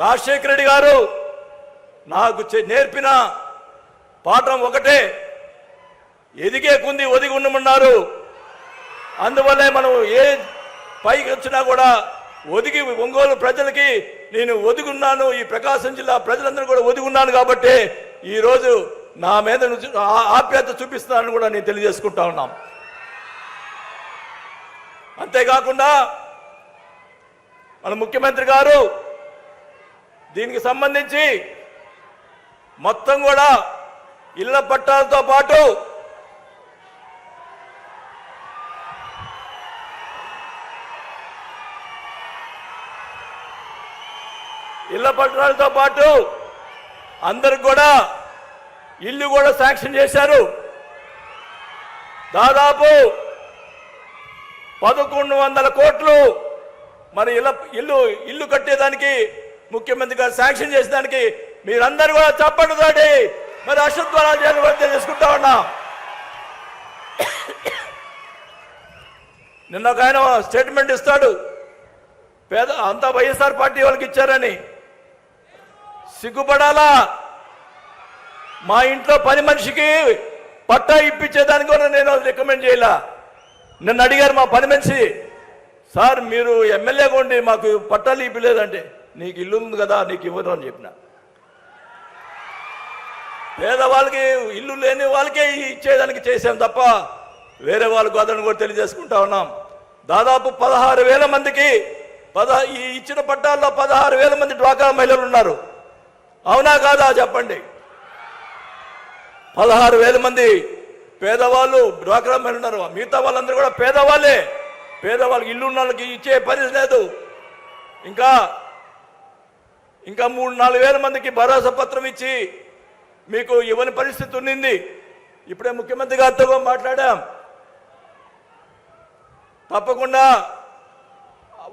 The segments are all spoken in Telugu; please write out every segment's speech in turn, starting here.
రాజశేఖర రెడ్డి గారు నాకు నేర్పిన పాఠం ఒకటే. ఎదిగే కుంది ఒదిగి ఉండమన్నారు. అందువల్లే మనం ఏ పైకి వచ్చినా కూడా ఒదిగి ఒంగోలు ప్రజలకి నేను ఒదిగున్నాను ఈ ప్రకాశం జిల్లా ప్రజలందరూ కూడా ఒదిగున్నాను కాబట్టి ఈరోజు నా మీద నుంచి ఆప్యాయత చూపిస్తున్నానని కూడా నేను తెలియజేసుకుంటా ఉన్నాం. అంతేకాకుండా మన ముఖ్యమంత్రి గారు దీనికి సంబంధించి మొత్తం కూడా ఇళ్ళ పట్టాలతో పాటు ఇళ్ళ పట్టాలతో పాటు అందరికి కూడా ఇల్లు కూడా శాంక్షన్ చేశారు. దాదాపు పదకొండు వందల కోట్లు మరి ఇళ్ళ ఇల్లు ఇల్లు కట్టేదానికి ముఖ్యమంత్రి గారు శాంక్షన్ చేసేదానికి మీరందరూ కూడా చప్పట్టుతోటి మరి అశ్వత్వరాజ్యాన్ని వర్తి చేసుకుంటా తెలుసుకుంటా ఉన్నాం. నిన్న ఒక ఆయన స్టేట్మెంట్ ఇస్తాడు. పేద అంతా వైఎస్ఆర్ పార్టీ వాళ్ళకి ఇచ్చారని. సిగ్గుపడాలా? మా ఇంట్లో పని మనిషికి పట్టా ఇప్పించేదానికి కూడా నేను రికమెండ్ చేయలా. నిన్న అడిగారు మా పని మనిషి సార్ మీరు ఎమ్మెల్యేగా ఉండి మాకు పట్టాలు ఇప్పలేదంటే నీకు ఇల్లు ఉంది కదా నీకు ఇవ్వరు అని చెప్పిన. పేదవాళ్ళకి ఇల్లు లేని వాళ్ళకే ఇచ్చేదానికి చేసాం తప్ప వేరే వాళ్ళకు అదని కూడా తెలియజేసుకుంటా ఉన్నాం. దాదాపు పదహారు వేల మందికి పద ఈ ఇచ్చిన పట్టాల్లో పదహారు వేల మంది డ్వాక్రా మహిళలు ఉన్నారు. అవునా కాదా చెప్పండి? పదహారు వేల మంది పేదవాళ్ళు డ్వాక్రా మహిళలు ఉన్నారు. మిగతా వాళ్ళందరూ కూడా పేదవాళ్ళే. పేదవాళ్ళకి ఇల్లు ఉన్న వాళ్ళకి ఇచ్చే పరిస్థితి లేదు. ఇంకా ఇంకా మూడు నాలుగు వేల మందికి భరోసా పత్రం ఇచ్చి మీకు ఇవ్వని పరిస్థితి ఉండింది ఇప్పుడే ముఖ్యమంత్రి గారితో మాట్లాడాం. తప్పకుండా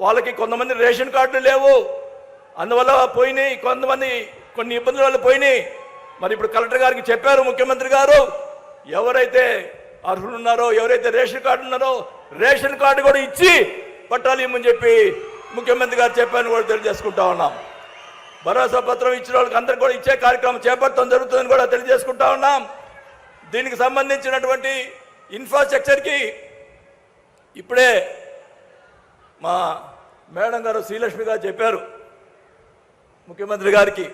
వాళ్ళకి కొంతమంది రేషన్ కార్డులు లేవు. అందువల్ల పోయినాయి. కొంతమంది కొన్ని ఇబ్బందుల వల్ల పోయినాయి. మరి ఇప్పుడు కలెక్టర్ గారికి చెప్పారు ముఖ్యమంత్రి గారు ఎవరైతే అర్హులు ఉన్నారో ఎవరైతే రేషన్ కార్డు ఉన్నారో రేషన్ కార్డు కూడా ఇచ్చి పట్టాలి ఇమ్మని చెప్పి ముఖ్యమంత్రి గారు చెప్పారని కూడా తెలియజేసుకుంటా ఉన్నాం. భరోసా పత్రం ఇచ్చిన వాళ్ళకి అందరికి కూడా ఇచ్చే కార్యక్రమం చేపట్టడం జరుగుతుందని కూడా తెలియజేసుకుంటా ఉన్నాం. దీనికి సంబంధించినటువంటి ఇన్ఫ్రాస్ట్రక్చర్కి ఇప్పుడే మా మేడం గారు శ్రీలక్ష్మి గారు చెప్పారు. ముఖ్యమంత్రి గారికి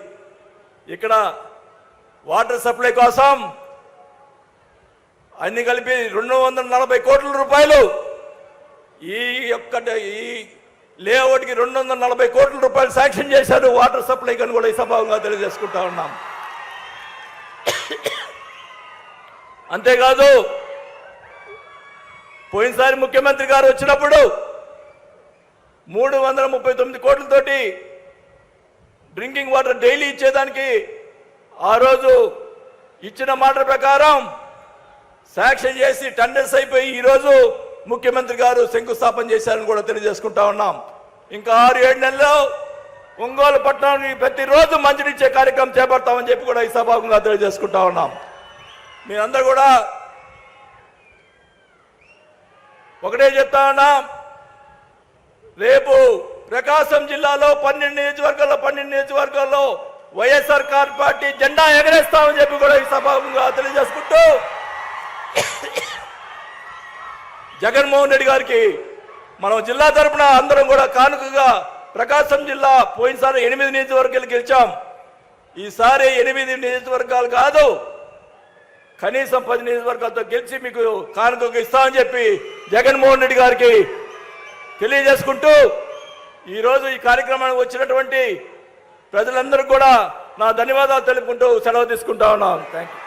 ఇక్కడ వాటర్ సప్లై కోసం అన్ని కలిపి రెండు వందల నలభై కోట్ల రూపాయలు ఈ యొక్క ఈ లేఅవుట్కి రెండు వందల నలభై కోట్ల రూపాయలు శాంక్షన్ చేశారు. వాటర్ సప్లై కను కూడా ఈ సభావంగా తెలియజేసుకుంటా ఉన్నాం. అంతేకాదు పోయినసారి ముఖ్యమంత్రి గారు వచ్చినప్పుడు మూడు వందల ముప్పై తొమ్మిది కోట్లతోటి డ్రింకింగ్ వాటర్ డైలీ ఇచ్చేదానికి ఆ రోజు ఇచ్చిన మాట ప్రకారం శాంక్షన్ చేసి టెండర్స్ అయిపోయి ఈరోజు ముఖ్యమంత్రి గారు శంకుస్థాపన చేశారని కూడా తెలియజేసుకుంటా ఉన్నాం. ఇంకా ఆరు ఏడు నెలల్లో ఒంగోలు పట్టణానికి ప్రతిరోజు మంచినిచ్చే కార్యక్రమం చేపడతామని చెప్పి కూడా ఈ సభాగంగా తెలియజేసుకుంటా ఉన్నాం. మీరందరూ కూడా ఒకటే చెప్తా ఉన్నా రేపు ప్రకాశం జిల్లాలో పన్నెండు నియోజకవర్గాల్లో పన్నెండు నియోజకవర్గాల్లో వైఎస్ఆర్ కార్ పార్టీ జెండా ఎగరేస్తామని చెప్పి కూడా ఈ సభాగంగా తెలియజేసుకుంటూ జగన్మోహన్ రెడ్డి గారికి మనం జిల్లా తరపున అందరం కూడా కానుకగా ప్రకాశం జిల్లా పోయినసారి ఎనిమిది నియోజకవర్గాలు గెలిచాం. ఈసారి ఎనిమిది నియోజకవర్గాలు కాదు కనీసం పది నియోజకవర్గాలతో గెలిచి మీకు కానుకగా ఇస్తామని చెప్పి జగన్మోహన్ రెడ్డి గారికి తెలియజేసుకుంటూ ఈరోజు ఈ కార్యక్రమానికి వచ్చినటువంటి ప్రజలందరూ కూడా నా ధన్యవాదాలు తెలుపుకుంటూ సెలవు తీసుకుంటా ఉన్నాను. Thank you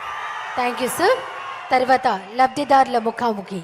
thank you sir తర్వాత లబ్ధిదారుల ముఖాముఖి.